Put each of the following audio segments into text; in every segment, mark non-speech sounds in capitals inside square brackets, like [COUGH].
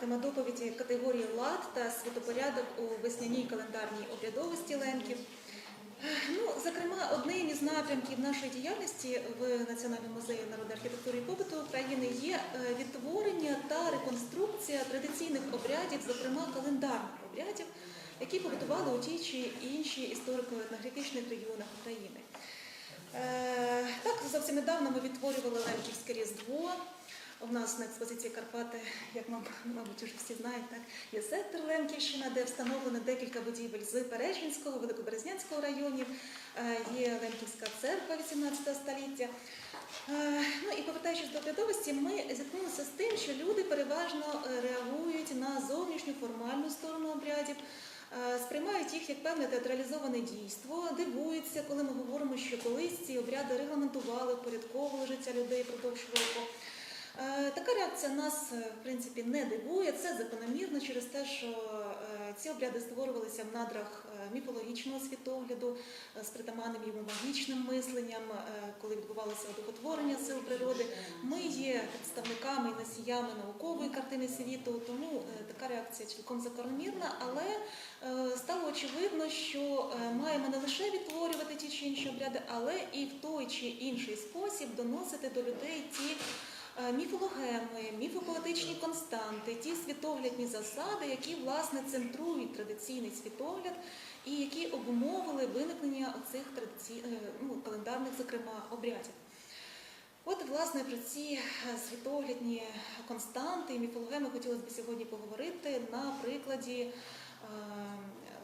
тематиме доповіді категорії лад та світопорядок у весняній календарній обрядовості ленків. Ну, зокрема, одним із напрямків нашої діяльності в Національному музеї народної архітектури і побуту України є е, відтворення та реконструкція традиційних обрядів, зокрема календарних обрядів, які побутували у тій чи іншій історико-етнографічних регіонах України. Е, Так, зовсім недавно ми відтворювали Ленківське Різдво. У нас на експозиції Карпати, як маб- мабуть, вже всі знають, так є сектор Лемківщина, де встановлено декілька будівель з Перечинського, Великоберезнянського районів. Е, Є Лемківська церква 18 століття. Е, Ну і повертаючись до оглядовості, ми зіткнулися з тим, що люди переважно е, реагують на зовнішню формальну сторону обрядів, сприймають їх як певне театралізоване дійство, дивуються, коли ми говоримо, що колись ці обряди регламентували, впорядковували життя людей впродовж року. Е, Така реакція нас, е, в принципі, не дивує. Це закономірно через те, що е, ці обряди створювалися в надрах міфологічного світогляду з притаманним йому магічним мисленням, коли відбувалося одухотворення сил природи. Ми є представниками і носіями наукової картини світу, тому така реакція цілком закономірна, але стало очевидно, що маємо не лише відтворювати ті чи інші обряди, але і в той чи інший спосіб доносити до людей ті. Е, Міфологеми, міфопоетичні константи, ті світоглядні засади, які власне центрують традиційний світогляд і які обумовили виникнення оцих традиці... е, ну, календарних, зокрема, обрядів. От, власне, про ці е, світоглядні константи і міфологеми хотілося б сьогодні поговорити на прикладі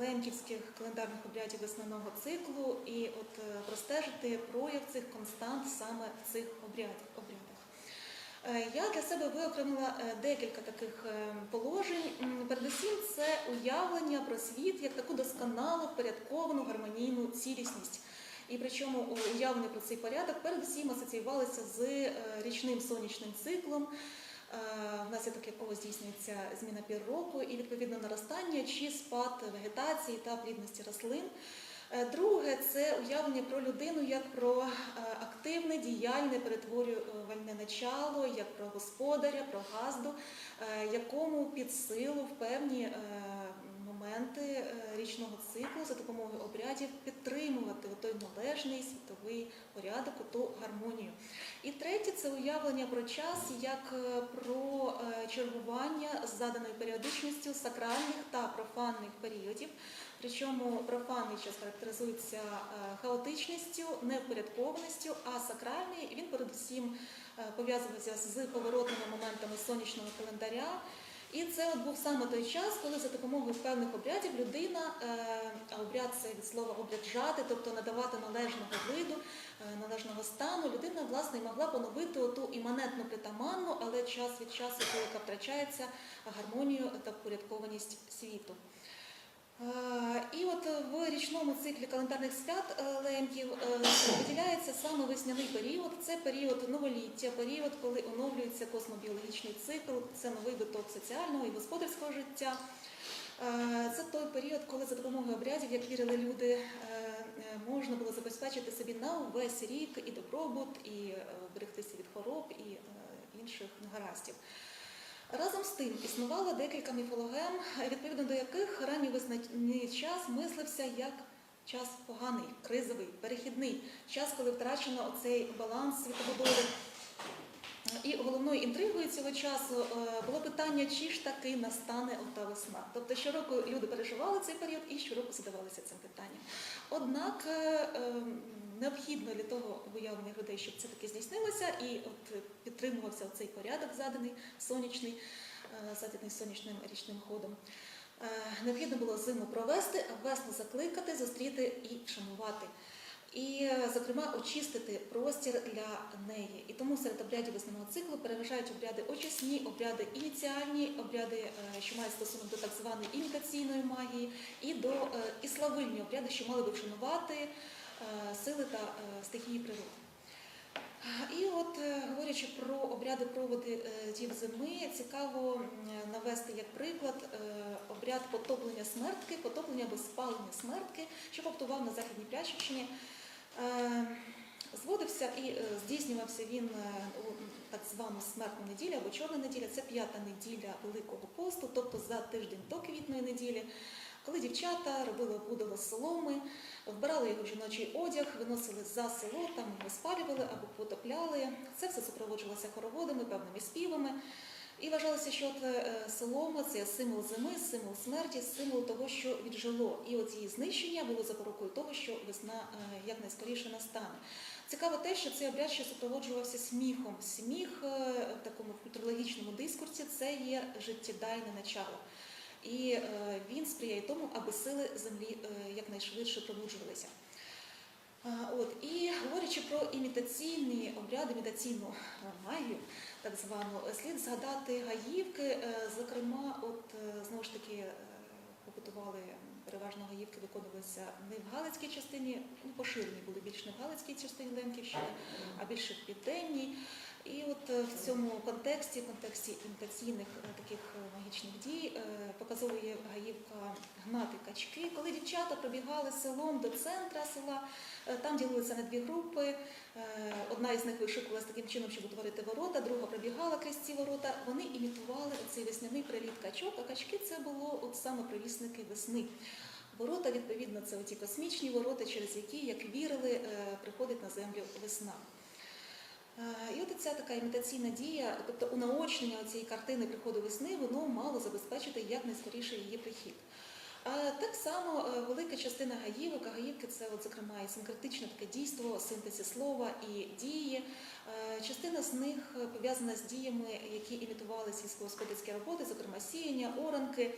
ленківських календарних обрядів весняного циклу і от простежити прояв цих констант саме в цих обрядах. Е, Я для себе виокремила е, декілька таких е, положень. Передусім, це уявлення про світ як таку досконало впорядковану гармонійну цілісність. І причому уявлення про цей порядок передусім асоціювалися з річним сонячним циклом. В нас є таке, коли здійснюється зміна пір року і відповідно наростання чи спад вегетації та плідності рослин. Е, Друге це уявлення про людину як про е, активне, діяльне, перетворювальне начало, як про господаря, про газду, е, якому під силу в певні моменти річного циклу за допомогою обрядів підтримувати той належний світовий порядок, ту гармонію. І третє це уявлення про час як про чергування з заданою періодичністю сакральних та профанних періодів. Причому профанний характеризується е, хаотичністю, невпорядкованістю, а сакральний він передусім е, пов'язується з поворотними моментами сонячного календаря. І це от був саме той час, коли за допомогою певних обрядів людина, е, а обряд це від слова обряджати, тобто надавати належного виду, належного стану, людина власне могла поновити оту іманентну притаманну, але час від часу, яка втрачається гармонію та впорядкованість світу. Річному циклі календарних свят е, лемків е, виділяється саме весняний період. Це період новоліття, період, коли оновлюється космобіологічний цикл, це новий виток соціального і господарського життя. Е, Це той період, коли за допомогою обрядів, як вірили люди, можна було забезпечити собі на увесь рік і добробут, і берегтися від хвороб і інших негараздів. Разом з тим існувало декілька міфологем, відповідно до яких ранній визначний час мислився як час поганий, кризовий, перехідний, час, коли втрачено оцей баланс світобудови. І головною інтригою цього часу е, було питання, чи ж таки настане ота весна. Тобто щороку люди переживали цей період і щороку задавалися цим питанням. Однак е, е, необхідно для того виявлення людей, щоб це таки здійснилося, і от е, підтримувався цей порядок, заданий сонячний, е, заданий сонячним річним ходом. Е, Необхідно було зиму провести, а весну закликати, зустріти і шанувати. І, зокрема, очистити простір для неї. І тому серед обрядів весняного циклу переважають обряди очисні, обряди ініціальні, обряди, що мають стосунок до так званої імітаційної магії, і до іславильні обряди, що мали би вшанувати сили та е, стихії природи. І от е, говорячи про обряди проводи е, дів зими, цікаво навести як приклад е, обряд потоплення смертки, потоплення або спалення смертки, що поптував на Західній Плящівщині. Е, Зводився і е, здійснювався він е, у так звану смертну неділю або чорна неділя. Це п'ята неділя Великого посту, тобто за тиждень до квітної неділі, коли дівчата робили обудало з соломи, вбирали його в жіночий одяг, виносили за село, там його спалювали або потопляли. Це все супроводжувалося хороводами, певними співами. І вважалося, що от, е, солома це символ зими, символ смерті, символ того, що віджило. І от її знищення було запорукою того, що весна е, якнайскоріше настане. Цікаво те, що цей обряд ще супроводжувався сміхом. Сміх е, в такому культурологічному дискурсі це є життєдайне начало. І е, він сприяє тому, аби сили землі е, якнайшвидше пробуджувалися. От і говорячи про імітаційні обряди, імітаційну е, магію, так звану, е, слід згадати гаївки. Е, Зокрема, от е, знову ж таки е, побутували переважно гаївки, виконувалися не в Галицькій частині, ну поширені були більш не в Галицькій частині Лемківщини, а більше в південній. І от е, в цьому контексті, в контексті імітаційних е, таких е, магічних дій, показовує гаївка гнати качки. Коли дівчата пробігали селом до центра села, там ділилися на дві групи. Одна із них вишикувалася таким чином, щоб утворити ворота, друга пробігала крізь ці ворота. Вони імітували цей весняний приліт качок, а качки це було от саме провісники весни. Ворота, відповідно, це оті космічні ворота, через які, як вірили, приходить на землю весна. Е, І от ця така імітаційна дія, тобто унаочнення цієї картини приходу весни, воно мало забезпечити якнайскоріше її прихід. А Так само е, велика частина гаївок, а гаївки це, от, зокрема, і синкретичне таке дійство, синтезі слова і дії. Е, Частина з них пов'язана з діями, які імітували сільськогосподарські роботи, зокрема сіяння, оранки.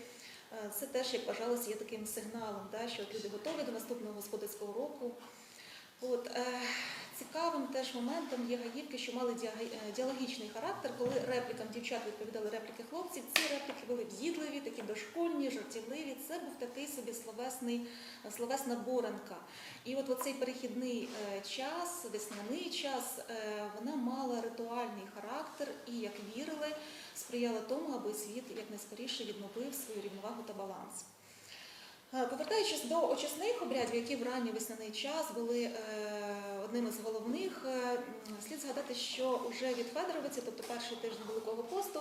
Це теж, як вважалося, є таким сигналом, да, що люди готові до наступного господарського року. От, цікавим теж моментом є гаївки, що мали е, діалогічний характер, коли реплікам дівчат відповідали репліки хлопців. Ці репліки були в'їдливі, такі дошкольні, жартівливі. Це був такий собі словесний, словесна боранка. І от оцей перехідний е, час, весняний час, е, вона мала ритуальний характер і, як вірили, сприяла тому, аби світ якнайскоріше відновив свою рівновагу та баланс. Повертаючись до очисних обрядів, які в ранній весняний час були одним із головних, е, слід згадати, що вже від Федоровиці, тобто перший тиждень Великого посту,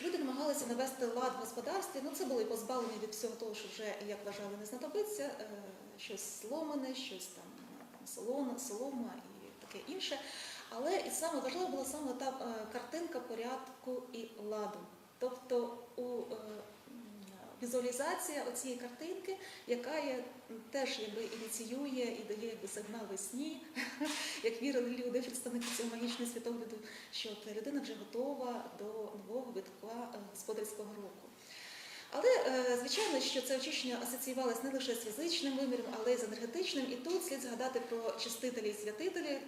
люди намагалися навести лад в господарстві. Ну це було і позбавлення від всього того, що вже, як вважали, не знадобиться, е, щось сломане, щось там солона, солома і таке інше. Але і саме важливо була саме та е, картинка порядку і ладу. Тобто у візуалізація оцієї картинки, яка є, теж якби ініціює і дає якби сигнал весні, [LAUGHS] як вірили люди, представники цього магічного світогляду, що людина вже готова до нового витка е, господарського року. Але е, звичайно, що це очищення асоціювалося не лише з фізичним виміром, але й з енергетичним. І тут слід згадати про чистителі і святителі, е,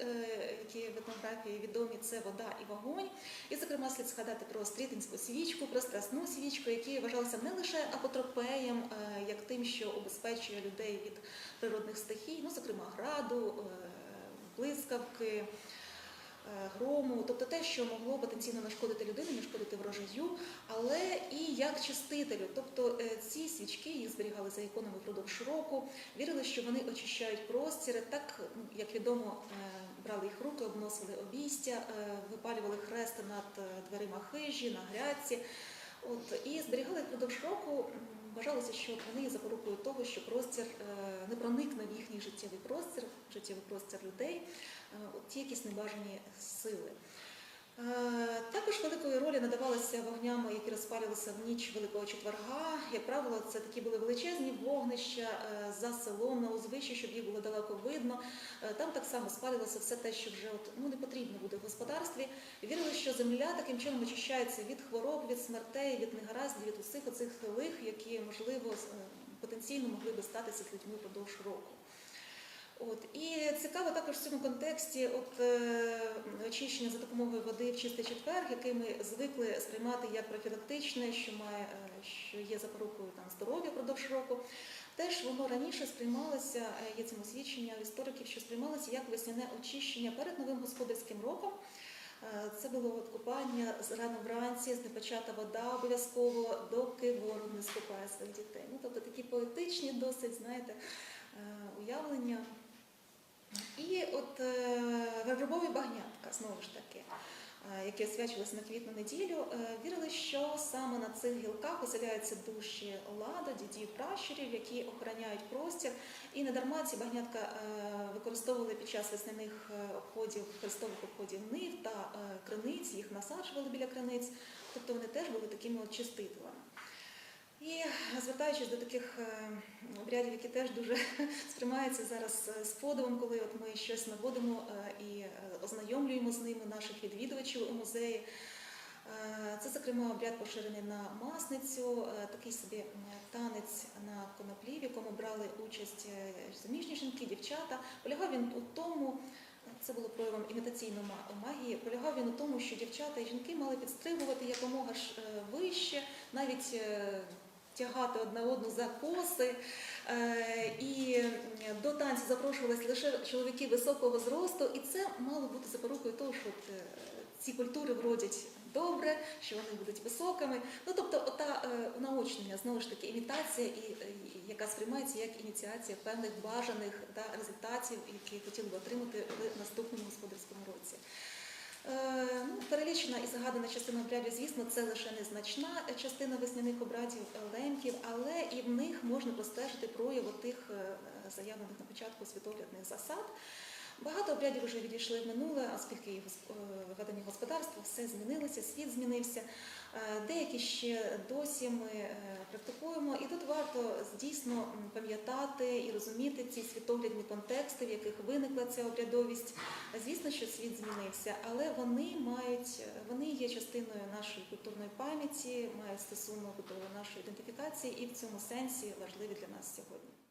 які в етнографії відомі, це вода і вогонь. І, зокрема, слід згадати про стрітинську свічку, про страсну свічку, які вважалися не лише апотропеєм, е, як тим, що обезпечує людей від природних стихій, ну, зокрема, граду, блискавки. Е, Грому, тобто те, що могло потенційно нашкодити людині, нашкодити врожаю, але і як чистителю. Тобто е, ці свічки їх зберігали за іконами впродовж року, вірили, що вони очищають простіри. Так, ну, як відомо, е, брали їх руки, обносили обійстя, випалювали хрест над дверима хижі, на грядці. От, і зберігали впродовж року. Вважалося, що вони запорукою того, що простір не проникне в їхній життєвий простір, життєвий простір людей, е, ті якісь небажані сили. Е, Також великої ролі надавалося вогнями, які розпалювалися в ніч Великого четверга. Як правило, це такі були величезні вогнища е, за селом на узвищі, щоб їх було далеко видно. Там так само спалювалося все те, що вже от, ну, не потрібно буде в господарстві. Вірили, що земля таким чином очищається від хвороб, від смертей, від негараздів, від усіх оцих лих, які можливо потенційно могли би статися з людьми впродовж року. От і цікаво також в цьому контексті, от е, очищення за допомогою води в чистий четвер, який ми звикли сприймати як профілактичне, що має е, що є запорукою там здоров'я впродовж року. Теж воно раніше сприймалося, е, є цьому свідчення істориків, що сприймалося як весняне очищення перед новим господарським роком. Це було от купання рано вранці, знепочата вода обов'язково, доки ворог не скупає своїх дітей. Ну, тобто такі поетичні, досить, знаєте, уявлення. І от е, вербові багнятка, знову ж таки. е, які освячувалися на квітну неділю, е, вірили, що саме на цих гілках оселяються душі лада, дідів, пращурів, які охороняють простір. І не дарма ці багнятка е, використовували під час весняних е, обходів, хрестових обходів нив та е, криниць, їх насаджували біля криниць, тобто вони теж були такими от чистителями. І звертаючись до таких е, обрядів, які теж дуже [LAUGHS] сприймаються зараз е, з подивом, коли от ми щось наводимо е, і ознайомлюємо з ними наших відвідувачів у музеї. Це, зокрема, обряд поширений на масницю, такий собі танець на коноплі, в якому брали участь заміжні жінки, дівчата. Полягав він у тому, це було проявом імітаційної магії. Полягав він у тому, що дівчата і жінки мали підстрибувати якомога ж вище, навіть тягати одна одну за коси. Е, І до танцю запрошувалися лише чоловіки високого зросту, і це мало бути запорукою того, що е, ці культури вродять добре, що вони будуть високими. Ну тобто, ота е, наочнення, знову ж таки, імітація, яка сприймається як ініціація певних бажаних результатів, які хотіли б отримати в наступному господарському році. Е, ну, перелічена і загадана частина обрядів, звісно, це лише незначна частина весняних обрядів лемків, але і в них можна простежити прояви тих е, заявлених на початку світоглядних засад. Багато обрядів вже відійшли в минуле, оскільки е, ведення господарства все змінилося, світ змінився. Е, Деякі ще досі ми е, практикуємо, і тут варто дійсно пам'ятати і розуміти ці світоглядні контексти, в яких виникла ця обрядовість. Звісно, що світ змінився, але вони мають вони є частиною нашої культурної пам'яті, мають стосунок до нашої ідентифікації і в цьому сенсі важливі для нас сьогодні.